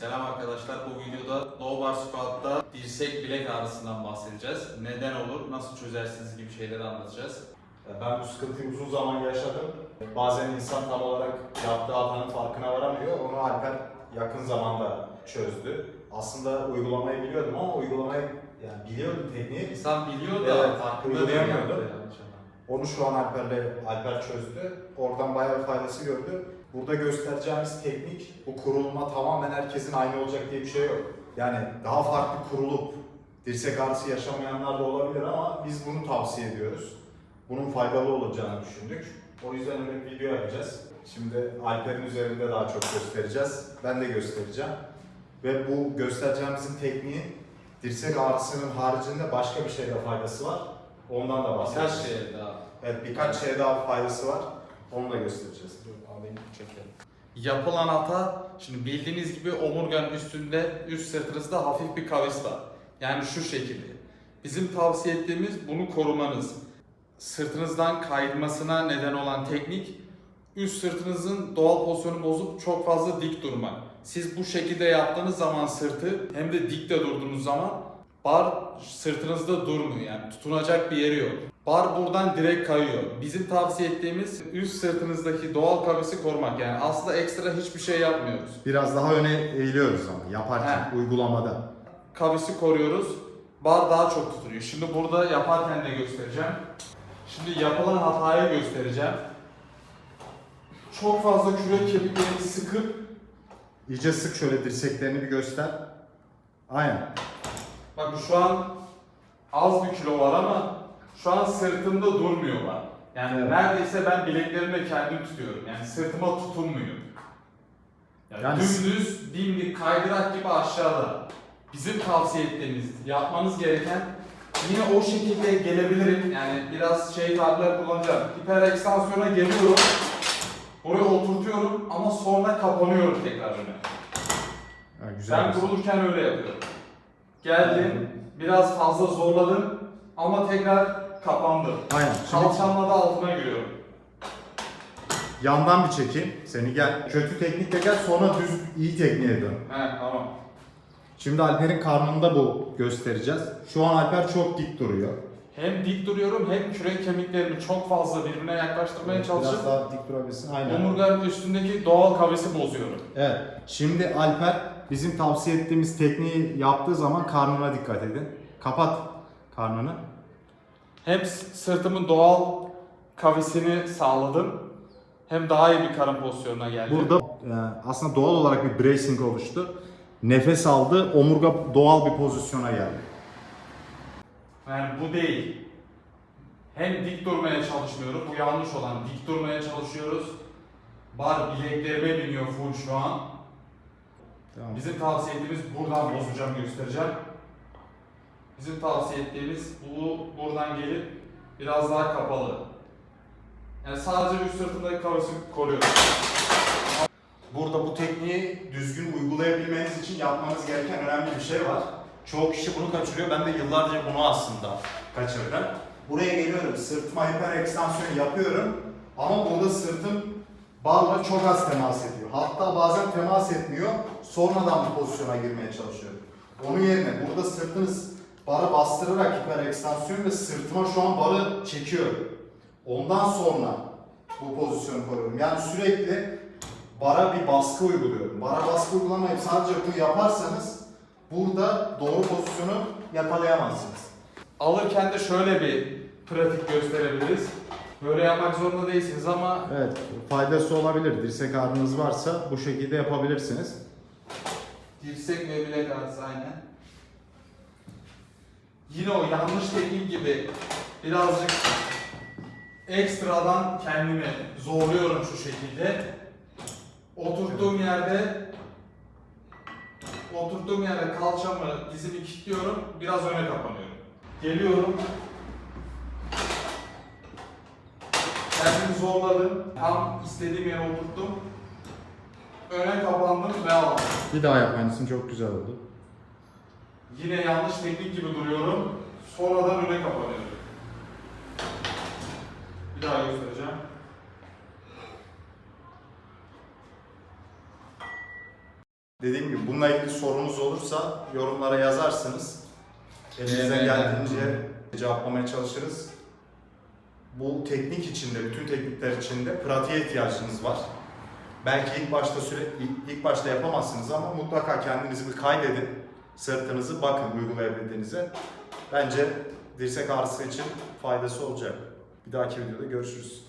Selam arkadaşlar. Bu videoda low bar squat'ta dirsek bilek ağrısından bahsedeceğiz. Neden olur, nasıl çözersiniz gibi şeyleri anlatacağız. Ben bu sıkıntıyı uzun zaman yaşadım. Bazen insan tam olarak yaptığı hatanın farkına varamıyor. Onu Alper yakın zamanda çözdü. Aslında uygulamayı biliyordum ama uygulamayı yani biliyordum tekniği. İnsan biliyor da Evet, farkında değil. Onu şu an Alper'le Alper çözdü. Oradan bayağı bir faydası gördü. Burada göstereceğimiz teknik bu kurulma tamamen herkesin aynı olacak diye bir şey yok. Yani daha farklı kurulup dirsek ağrısı yaşamayanlar da olabilir ama biz bunu tavsiye ediyoruz. Bunun faydalı olacağını düşündük. O yüzden öyle bir video yapacağız. Şimdi Alper'in üzerinde daha çok göstereceğiz. Ben de göstereceğim. Ve bu göstereceğimizin tekniği dirsek ağrısının haricinde başka bir şeyde faydası var. Ondan da bahsedeceğiz. Birkaç şey daha. Evet birkaç şey daha faydası var. Onu da göstereceğiz. Dur alayım çekelim. Yapılan hata, şimdi bildiğiniz gibi omurganın üstünde, üst sırtınızda hafif bir kavis var. Yani şu şekilde. Bizim tavsiye ettiğimiz bunu korumanız. Sırtınızdan kaymasına neden olan teknik, üst sırtınızın doğal pozisyonu bozup çok fazla dik durmak. Siz bu şekilde yaptığınız zaman sırtı hem de dikte durduğunuz zaman bar sırtınızda durmuyor yani tutunacak bir yeri yok. Bar buradan direkt kayıyor. Bizim tavsiye ettiğimiz üst sırtınızdaki doğal kavisi korumak. Yani aslında ekstra hiçbir şey yapmıyoruz. Biraz daha öne eğiliyoruz ama yaparken, He. uygulamada. Kavisi koruyoruz. Bar daha çok tutuyor. Şimdi burada yaparken de göstereceğim. Şimdi yapılan hatayı göstereceğim. Çok fazla kürek kemiklerini sıkıp İyice sık şöyle dirseklerini bir göster. Aynen. Bakın şu an az bir kilo var ama şu an sırtımda durmuyorlar. Yani Evet. neredeyse ben bileklerimle kendim tutuyorum. Yani sırtıma tutunmuyor. Yani, Yani- dümdüz, dimdik, kaydırak gibi aşağıda. Bizim tavsiye ettiğimiz, yapmanız gereken yine o şekilde gelebilirim. Yani biraz şey tabirler kullanacağım. Hiper ekstansiyona geliyorum. Oraya oturtuyorum ama sonra kapanıyorum tekrar öne. Ha, güzel. Ben kurulurken öyle yapıyorum. Geldim, biraz fazla zorladım ama tekrar kapandım. Aynen. Şimdi Kalçamla da altına giriyorum. yandan bir çekeyim. Seni gel. Kötü teknikle gel sonra düz iyi tekniğe dön. He tamam. Şimdi Alper'in karnında bu göstereceğiz. Şu an Alper çok dik duruyor. Hem dik duruyorum hem kürek kemiklerimi çok fazla birbirine yaklaştırmaya çalışıp Biraz daha dik durabilsin. Aynen. omurganın üstündeki doğal kavisi bozuyorum. Evet. Şimdi Alper bizim tavsiye ettiğimiz tekniği yaptığı zaman karnına dikkat edin. Kapat karnını. Hem sırtımın doğal kavisini sağladım hem daha iyi bir karın pozisyonuna geldim. Burada e, aslında doğal olarak bir bracing oluştu. Nefes aldı, omurga doğal bir pozisyona geldi. Yani bu değil. Hem dik durmaya çalışmıyorum. Bu yanlış olan. Dik durmaya çalışıyoruz. Bar bileklerime biniyor full şu an. Tamam. Bizim tavsiye ettiğimiz buradan bozacağım göstereceğim. Bizim tavsiye ettiğimiz bu buradan gelip biraz daha kapalı. Yani sadece üst sırtındaki kavisi koruyor. Burada bu tekniği düzgün uygulayabilmeniz için yapmanız gereken önemli bir şey var. Çoğu kişi bunu kaçırıyor. Ben de yıllarca bunu aslında kaçırdım. Buraya geliyorum, sırtıma hiper ekstansiyon yapıyorum. Ama burada sırtım barla çok az temas ediyor. Hatta bazen temas etmiyor. Sonradan bu pozisyona girmeye çalışıyorum. Onun yerine burada sırtınız barı bastırarak hiper ekstansiyon ve sırtıma şu an barı çekiyor. Ondan sonra bu pozisyonu koruyorum. Yani sürekli bara bir baskı uyguluyorum. Bara baskı uygulamayıp sadece bunu yaparsanız burada doğru pozisyonu yakalayamazsınız. Alırken de şöyle bir pratik gösterebiliriz. Böyle yapmak zorunda değilsiniz ama Evet, faydası olabilir. Dirsek ağrınız varsa bu şekilde yapabilirsiniz. Dirsek ve bilek arası aynen. Yine o yanlış teknik gibi birazcık ekstradan kendimi zorluyorum şu şekilde. Oturttuğum yerde oturttuğum yerde kalçamı, dizimi kilitliyorum, biraz öne kapanıyorum. Geliyorum. Kendimi zorladım. Tam istediğim yere oturttum. Öne kapandım ve aldım. Bir daha yap aynısını çok güzel oldu. Yine yanlış teknik gibi duruyorum. Sonradan öne kapanıyorum. Bir daha göstereceğim. Dediğim gibi bununla ilgili sorunuz olursa yorumlara yazarsınız. Elimizden geldiğince cevaplamaya çalışırız. Bu teknik içinde, bütün teknikler içinde pratiğe ihtiyacınız var. Belki ilk başta süre ilk, ilk başta yapamazsınız ama mutlaka kendinizi bir kaydedin. Sırtınızı bakın uygulayabildiğinize. Bence dirsek ağrısı için faydası olacak. Bir dahaki videoda görüşürüz.